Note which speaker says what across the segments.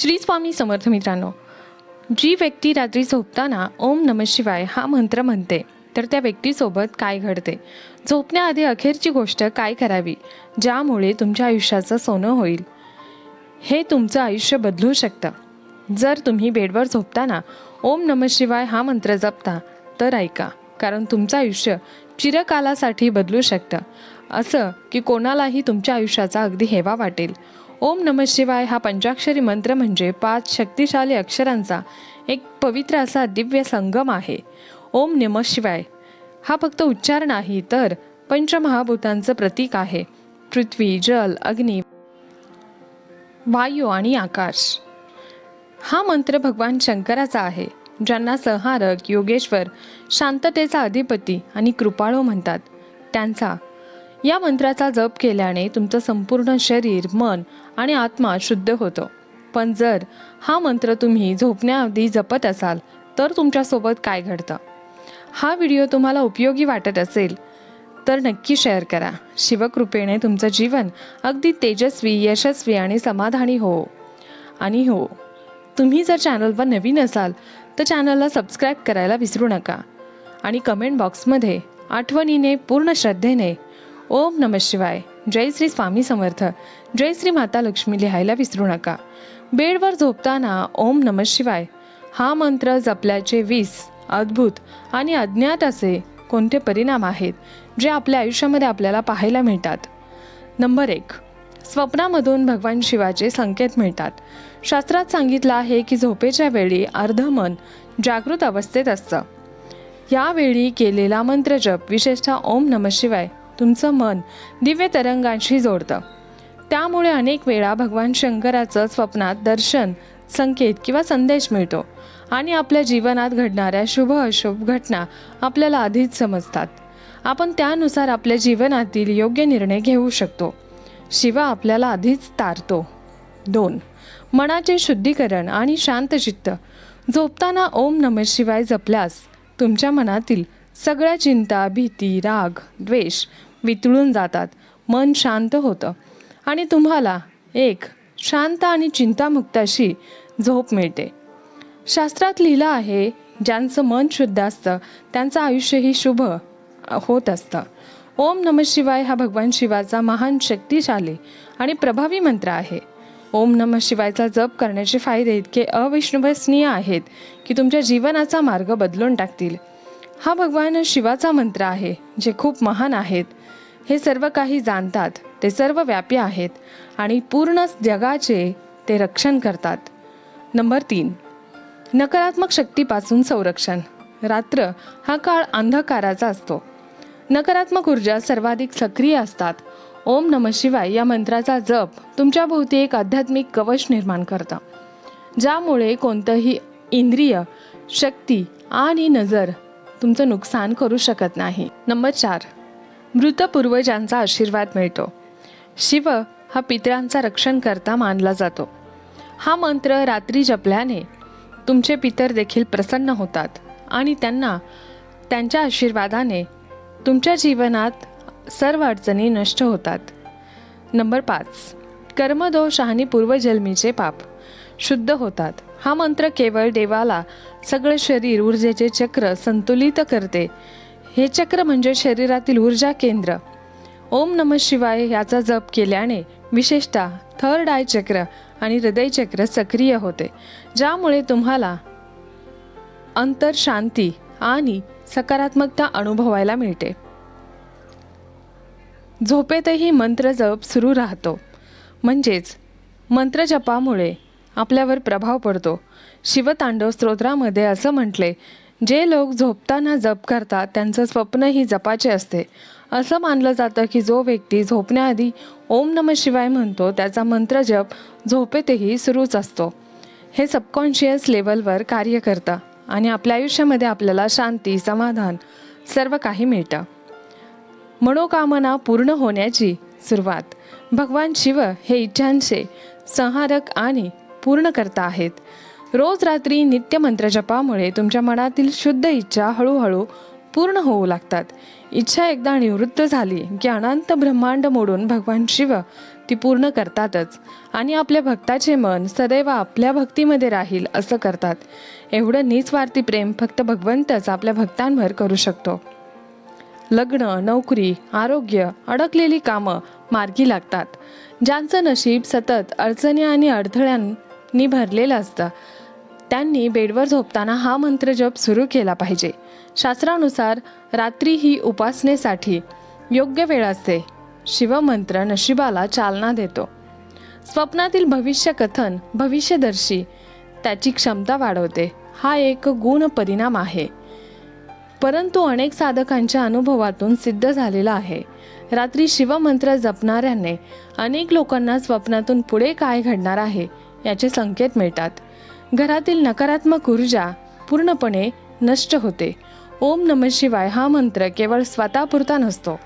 Speaker 1: श्री स्वामी समर्थ मित्रांनो जी व्यक्ती रात्री झोपताना ओम नम शिवाय हा मंत्र म्हणते तर त्या व्यक्तीसोबत काय घडते? झोपण्याआधी अखेरची गोष्ट काय करावी ज्यामुळे तुमच्या आयुष्याचं सोनं होईल? हे तुमचं आयुष्य बदलू शकतं. जर तुम्ही बेडवर झोपताना ओम नम शिवाय हा मंत्र जपता तर ऐका कारण तुमचं आयुष्य चिरकालासाठी बदलू शकतं. असं की कोणालाही तुमच्या आयुष्याचा अगदी हेवा वाटेल. ओम नम शिवाय हा पंचाक्षरी मंत्र म्हणजे पाच शक्तिशाली अक्षरांचा एक पवित्र असा दिव्य संगम आहे. ओम नम शिवाय. हा फक्त उच्चार नाही तर पंचमहाभूतांचं प्रतीक आहे. पृथ्वी जल अग्नी वायू आणि आकाश. हा मंत्र भगवान शंकराचा आहे ज्यांना संहारक योगेश्वर शांततेचा अधिपती आणि कृपाळू म्हणतात. त्यांचा या मंत्राचा जप केल्याने तुमचं संपूर्ण शरीर मन आणि आत्मा शुद्ध होतो. पण जर हा मंत्र तुम्ही झोपण्याआधी जपत असाल तर तुमच्यासोबत काय घडतं? हा व्हिडिओ तुम्हाला उपयोगी वाटत असेल तर नक्की शेअर करा. शिवकृपेने तुमचं जीवन अगदी तेजस्वी यशस्वी आणि समाधानी हो. आणि हो तुम्ही जर चॅनलवर नवीन असाल तर चॅनलला सबस्क्राईब करायला विसरू नका. आणि कमेंट बॉक्समध्ये आठवणीने पूर्ण श्रद्धेने ओम नम शिवाय. जय श्री स्वामी समर्थ. जय श्री माता लक्ष्मी लिहायला विसरू नका. बेडवर झोपताना ओम नम शिवाय. हा मंत्र जपल्याचे वीस अद्भुत आणि अज्ञात असे कोणते परिणाम आहेत जे आपल्या आयुष्यामध्ये आपल्याला पाहायला मिळतात? नंबर एक स्वप्नामधून भगवान शिवाचे संकेत मिळतात. शास्त्रात सांगितलं आहे की झोपेच्या वेळी अर्ध मन जागृत अवस्थेत असतं. यावेळी केलेला मंत्रजप विशेषतः ओम नम शिवाय तुमचं मन दिव्य तरंगांशी जोडतं. त्यामुळे अनेक वेळा भगवान शंकराचं स्वप्नात दर्शन संकेत किंवा संदेश मिळतो आणि आपल्या जीवनात घडणाऱ्या शुभ अशुभ घटना आपल्याला आधीच समजतात. आपण त्यानुसार आपल्या जीवनातील योग्य निर्णय घेऊ शकतो. शिवा आपल्याला आधीच तारतो. दोन मनाचे शुद्धीकरण आणि शांतचित्त झोपताना ओम नम शिवाय जपल्यास तुमच्या मनातील सगळ्या चिंता भीती राग द्वेष वितळून जातात. मन शांत होतं. आणि तुम्हाला एक शांत आणि चिंतामुक्त अशी झोप मिळते. शास्त्रात लिहिलं आहे ज्यांचं मन शुद्ध असतं त्यांचं आयुष्यही शुभ होत असतं. ओम नम शिवाय हा भगवान शिवाचा महान शक्तिशाली आणि प्रभावी मंत्र आहे. ओम नम शिवायचा जप करण्याचे फायदे इतके अविष्णुभसनीय आहेत की तुमच्या जीवनाचा मार्ग बदलून टाकतील. हा भगवान शिवाचा मंत्र आहे जे खूप महान आहेत. हे सर्व काही जाणतात. ते सर्व व्यापी आहेत आणि पूर्ण जगाचे ते रक्षण करतात. नंबर तीन. नकारात्मक शक्तीपासून संरक्षण. रात्र हा काळ अंधकाराचा असतो. नकारात्मक ऊर्जा सर्वाधिक सक्रिय असतात. ओम नम शिवाय या मंत्राचा जप तुमच्या भोवती एक आध्यात्मिक कवच निर्माण करतं. ज्यामुळे कोणतंही इंद्रिय शक्ती आणि नजर तुमचं नुकसान करू शकत नाही. नंबर चार. मृत पूर्वजांचा आशीर्वाद मिळतो. शिव हा पितरांचा रक्षण करता मानला जातो. हा मंत्र रात्री जपल्याने तुमचे पितर देखील प्रसन्न होतात आणि त्यांना त्यांच्या आशीर्वादाने तुमच्या जीवनात सर्व अडचणी नष्ट होतात. नंबर पाच. कर्मदोष आणि पूर्वजन्मीचे पाप शुद्ध होतात. हा मंत्र केवळ देवाला सगळे शरीर ऊर्जेचे चक्र संतुलित करते हे चक्र म्हणजे शरीरातील ऊर्जा केंद्र. ओम नम शिवाय याचा जप केल्याने विशेषतः थर्ड आय चक्र आणि हृदय चक्र सक्रिय होते. ज्यामुळे तुम्हाला अंतर शांती आणि सकारात्मकता अनुभवायला मिळते. झोपेतही मंत्र जप सुरू राहतो. म्हणजेच मंत्रजपामुळे आपल्यावर प्रभाव पडतो. शिवतांडव स्तोत्रामध्ये असं म्हटले जे लोक झोपताना जप करतात त्यांचं स्वप्नही जपाचे असते. असं मानलं जातं की जो व्यक्ती झोपण्याआधी ओम नम शिवाय म्हणतो त्याचा मंत्र जप झोपेतही सुरूच असतो. हे सबकॉन्शियस लेवलवर कार्य करतं आणि आपल्या आयुष्यामध्ये आपल्याला शांती समाधान सर्व काही मिळतं. मनोकामना पूर्ण होण्याची सुरुवात. भगवान शिव हे इच्छांचे संहारक आणि पूर्णकर्ता आहेत. रोज रात्री नित्यमंत्रजपामुळे तुमच्या मनातील शुद्ध इच्छा हळूहळू पूर्ण होऊ लागतात. इच्छा एकदा निवृत्त झाली की अनंत ब्रह्मांड मोडून भगवान शिव ती पूर्ण करतातच आणि आपल्या भक्ताचे मन सदैव आपल्या भक्तीमध्ये राहील असं करतात. एवढं निस्वार्थी प्रेम फक्त भगवंतच आपल्या भक्तांवर करू शकतो. लग्न नोकरी आरोग्य अडकलेली कामं मार्गी लागतात. ज्यांचं नशीब सतत अडचणी आणि अडथळ्यांनी भरलेलं असतं त्यांनी बेडवर झोपताना हा मंत्र जप सुरू केला पाहिजे. शास्त्रानुसार रात्री ही उपासनेसाठी योग्य वेळ असते. शिवमंत्र नशिबाला चालना देतो. स्वप्नातील भविष्य कथन भविष्यदर्शी त्याची क्षमता वाढवते. हा एक गुण परिणाम आहे. परंतु अनेक साधकांच्या अनुभवातून सिद्ध झालेला आहे. रात्री शिवमंत्र जपणाऱ्याने अनेक लोकांना स्वप्नातून पुढे काय घडणार आहे याचे संकेत मिळतात. घरातील नकारात्मक ऊर्जा पूर्णपणे नष्ट होते. ओम नम शिवाय हा मंत्र केवळ स्वतःपुरता नसतो.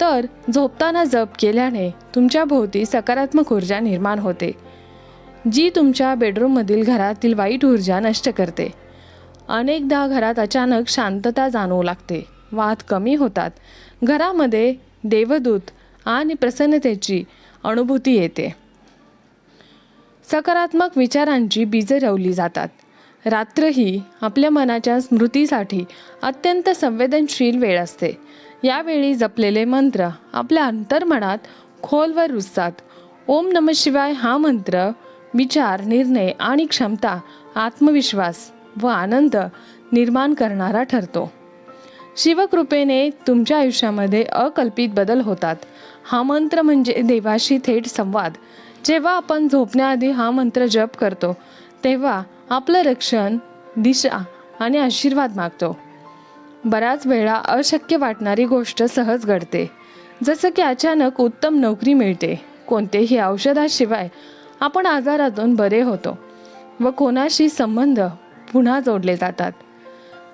Speaker 1: तर झोपताना जप केल्याने तुमच्या भोवती सकारात्मक ऊर्जा निर्माण होते. जी तुमच्या बेडरूममधील घरातील वाईट ऊर्जा नष्ट करते. अनेकदा घरात अचानक शांतता जाणवू लागते. वाद कमी होतात. घरामध्ये देवदूत आणि प्रसन्नतेची अनुभूती येते. सकारात्मक विचारांची बीजे रवली जातात. रात्र ही आपल्या मनाच्या स्मृतीसाठी अत्यंत संवेदनशील वेळ असते. यावेळी जपलेले मंत्र आपल्या अंतर्मनात खोलवर रुजतात. ओम नम शिवाय हा मंत्र विचार निर्णय आणि क्षमता आत्मविश्वास व आनंद निर्माण करणारा ठरतो. शिवकृपेने तुमच्या आयुष्यामध्ये अकल्पित बदल होतात. हा मंत्र म्हणजे देवाशी थेट संवाद जेव्हा आपण झोपण्याआधी हा मंत्र जप करतो तेव्हा आपलं रक्षण दिशा आणि आशीर्वाद मागतो. बऱ्याच वेळा अशक्य वाटणारी गोष्ट सहज घडते. जसं की अचानक उत्तम नोकरी मिळते. कोणतेही औषधाशिवाय आपण आजारातून बरे होतो व कोणाशी संबंध पुन्हा जोडले जातात.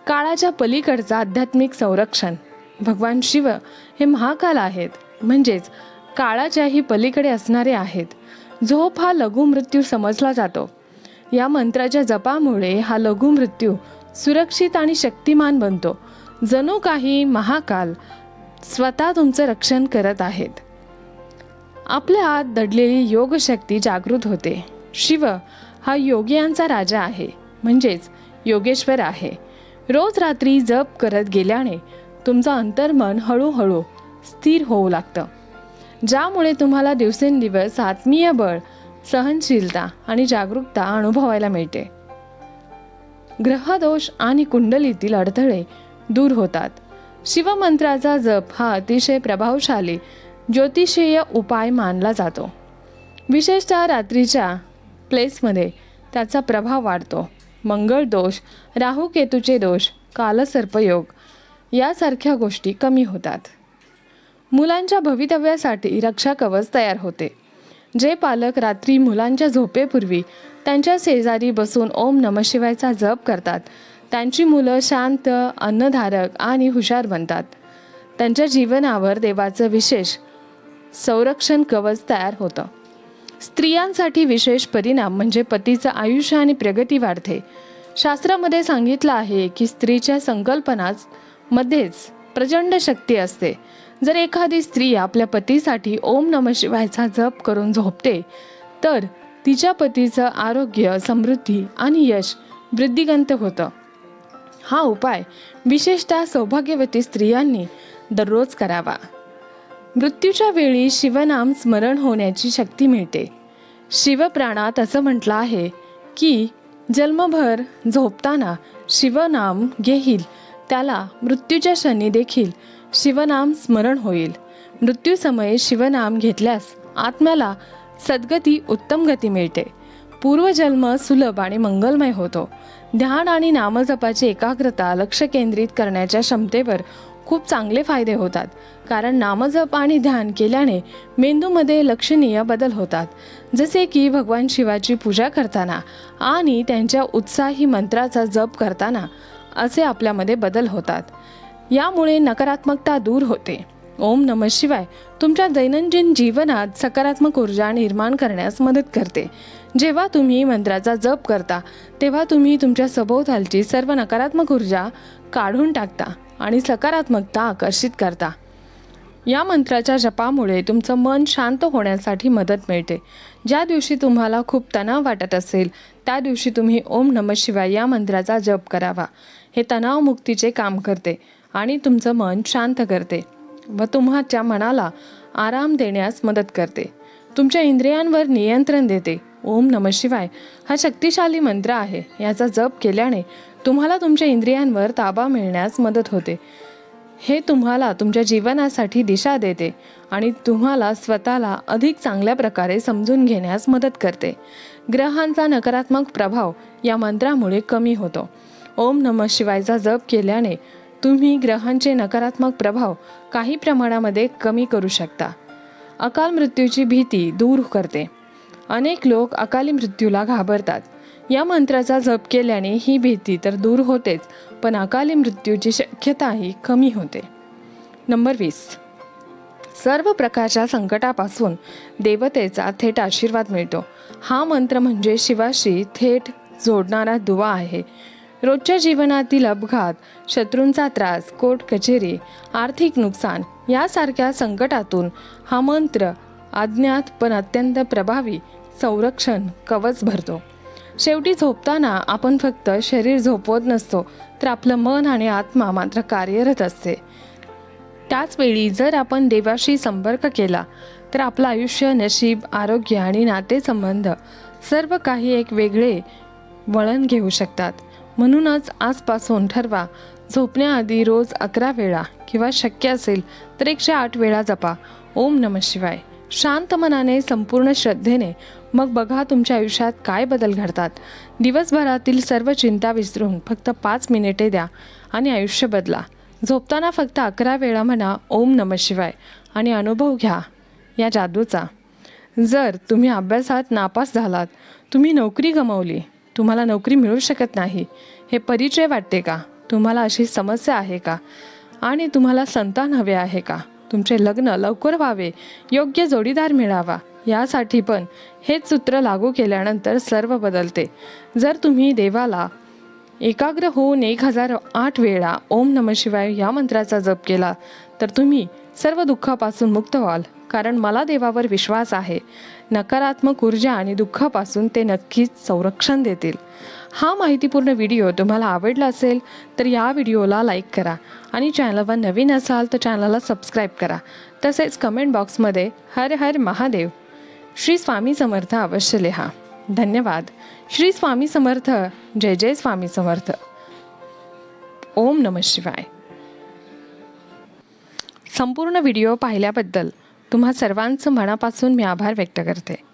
Speaker 1: काळाच्या पलीकडचं आध्यात्मिक संरक्षण भगवान शिव हे महाकाल आहेत. म्हणजेच काळाच्याही पलीकडे असणारे आहेत. झोप हा लघु मृत्यू समजला जातो. या मंत्राच्या जपामुळे हा लघु मृत्यू सुरक्षित आणि शक्तिमान बनतो. जणू काही महाकाल स्वतः तुमचं रक्षण करत आहेत. आपल्या आत दडलेली योगशक्ती जागृत होते. शिव हा योगियांचा राजा आहे. म्हणजेच योगेश्वर आहे. रोज रात्री जप करत गेल्याने तुमचं अंतर्मन हळूहळू स्थिर होऊ लागतं. ज्यामुळे तुम्हाला दिवसेंदिवस आत्मीय बळ सहनशीलता आणि जागरूकता अनुभवायला मिळते. ग्रहदोष आणि कुंडलीतील अडथळे दूर होतात. शिवमंत्राचा जप हा अतिशय प्रभावशाली ज्योतिषीय उपाय मानला जातो. विशेषतः रात्रीच्या प्लेसमध्ये त्याचा प्रभाव वाढतो. मंगळ दोष राहू केतूचे दोष कालसर्पयोग यासारख्या गोष्टी कमी होतात. मुलांच्या भवितव्यासाठी रक्षा कवच तयार होते. जे पालक रात्री मुलांच्या झोपेपूर्वी त्यांच्या शेजारी बसून ओम नम शिवायचा जप करतात त्यांची मुलं शांत अन्नधारक आणि हुशार बनतात. त्यांच्या जीवनावर देवाचं विशेष संरक्षण कवच तयार होतं. स्त्रियांसाठी विशेष परिणाम म्हणजे पतीचं आयुष्य आणि प्रगती वाढते. शास्त्रामध्ये सांगितलं आहे की स्त्रीच्या संकल्पनाच मध्येच प्रचंड शक्ती असते. जर एखादी स्त्री आपल्या पतीसाठी ओम नम शिवायचा जप करून झोपते तर तिच्या पतीचं आरोग्य समृद्धी आणि यश वृद्धिगंत होतं. हा उपाय विशेषतः सौभाग्यवती स्त्रियांनी दररोज करावा. मृत्यूच्या वेळी शिवनाम स्मरण होण्याची शक्ती मिळते. शिवप्राणात असं म्हटलं आहे की जन्मभर झोपताना शिवनाम घेईल त्याला मृत्यूच्या क्षणी देखील शिवनाम स्मरण होईल. मृत्यूसमये शिवनाम घेतल्यास आत्म्याला सद्गती उत्तम गती मिळते. पूर्वजन्म सुलभ आणि मंगलमय होतो. ध्यान आणि नामजपाची एकाग्रता लक्ष केंद्रित करण्याच्या क्षमतेवर खूप चांगले फायदे होतात. कारण नामजप आणि ध्यान केल्याने मेंदूमध्ये लक्षणीय बदल होतात. जसे की भगवान शिवाची पूजा करताना आणि त्यांच्या उत्साही मंत्राचा जप करताना असे आपल्यामध्ये बदल होतात. यामुळे नकारात्मकता दूर होते. ओम नम शिवाय तुमच्या दैनंदिन जीवनात सकारात्मक ऊर्जा निर्माण करण्यास मदत करते. जेव्हा तुम्ही मंत्राचा जप करता तेव्हा तुम्ही तुमच्या सभोवतालची सर्व नकारात्मक ऊर्जा काढून टाकता आणि सकारात्मकता आकर्षित करता. या मंत्राच्या जपामुळे तुमचं मन शांत होण्यासाठी मदत मिळते. ज्या दिवशी तुम्हाला खूप तणाव वाटत असेल त्या दिवशी तुम्ही ओम नम शिवाय या मंत्राचा जप करावा. हे तणावमुक्तीचे काम करते. आणि तुमचं मन शांत करते व तुमच्या मनाला आराम देण्यास मदत करते. तुमच्या इंद्रियांवर नियंत्रण देते. ओम नम शिवाय. हा शक्तिशाली मंत्र आहे. याचा जप केल्याने तुम्हाला तुमच्या इंद्रियांवर ताबा मिळण्यास मदत होते. हे तुम्हाला तुमच्या जीवनासाठी दिशा देते आणि तुम्हाला स्वतःला अधिक चांगल्या प्रकारे समजून घेण्यास मदत करते. ग्रहांचा नकारात्मक प्रभाव या मंत्रामुळे कमी होतो. ओम नम शिवायचा जप केल्याने तुम्ही ग्रहांचे नकारात्मक प्रभाव काही प्रमाणामध्ये कमी करू शकता. अकाल मृत्यूची भीती दूर करते. अनेक लोक अकाली मृत्यूला घाबरतात. या मंत्राचा जप केल्याने ही भीती तर दूर होतेच पण अकाली मृत्यूची शक्यताही कमी होते. नंबर वीस. सर्व प्रकारच्या संकटापासून देवतेचा थेट आशीर्वाद मिळतो. हा मंत्र म्हणजे शिवाशी थेट जोडणारा दुवा आहे. रोजच्या जीवनातील अपघात शत्रूंचा त्रास कोर्ट कचेरी आर्थिक नुकसान यासारख्या संकटातून हा मंत्र अज्ञात पण अत्यंत प्रभावी संरक्षण कवच भरतो. शेवटी झोपताना आपण फक्त शरीर झोपवत नसतो तर आपलं मन आणि आत्मा मात्र कार्यरत असते. त्याचवेळी जर आपण देवाशी संपर्क केला तर आपलं आयुष्य नशीब आरोग्य आणि नातेसंबंध सर्व काही एक वेगळे वळण घेऊ शकतात. म्हणूनच आजपासून ठरवा. झोपण्याआधी रोज अकरा वेळा किंवा शक्य असेल तर एकशे आठ वेळा जपा. ओम नम शिवाय. शांत मनाने संपूर्ण श्रद्धेने मग बघा तुमच्या आयुष्यात काय बदल घडतात. दिवसभरातील सर्व चिंता विसरून फक्त पाच मिनिटे द्या आणि आयुष्य बदला. झोपताना फक्त अकरा वेळा म्हणा ओम नम शिवाय. आणि अनुभव घ्या या जादूचा. जर तुम्ही अभ्यासात नापास झालात तुम्ही नोकरी गमावली तुम्हाला नोकरी मिळू शकत नाही. हे परिचय वाटते का? तुम्हाला अशी समस्या आहे का? आणि तुम्हाला संतान हवे आहे का? तुमचे लग्न लवकर व्हावे योग्य जोडीदार मिळावा यासाठी पण हेच सूत्र लागू केल्यानंतर सर्व बदलते. जर तुम्ही देवाला एकाग्र होऊन एक हजार आठ वेळा ओम नम शिवाय या मंत्राचा जप केला तर तुम्ही सर्व दुःखापासून मुक्त व्हाल कारण मला देवावर विश्वास आहे. नकारात्मक ऊर्जा आणि दुःखापासून ते नक्कीच संरक्षण देतील. हा माहितीपूर्ण व्हिडिओ तुम्हाला आवडला असेल तर या व्हिडिओला लाईक करा आणि चॅनलवर नवीन असाल तर चॅनलला सबस्क्राईब करा. तसेच कमेंट बॉक्समध्ये हर हर महादेव. श्री स्वामी समर्थ अवश्य लिहा. धन्यवाद. श्री स्वामी समर्थ. जय जय स्वामी समर्थ. ओम नम शिवाय. संपूर्ण व्हिडिओ पाहिल्याबद्दल तुम्हा सर्वांचं मनापासून मी आभार व्यक्त करते.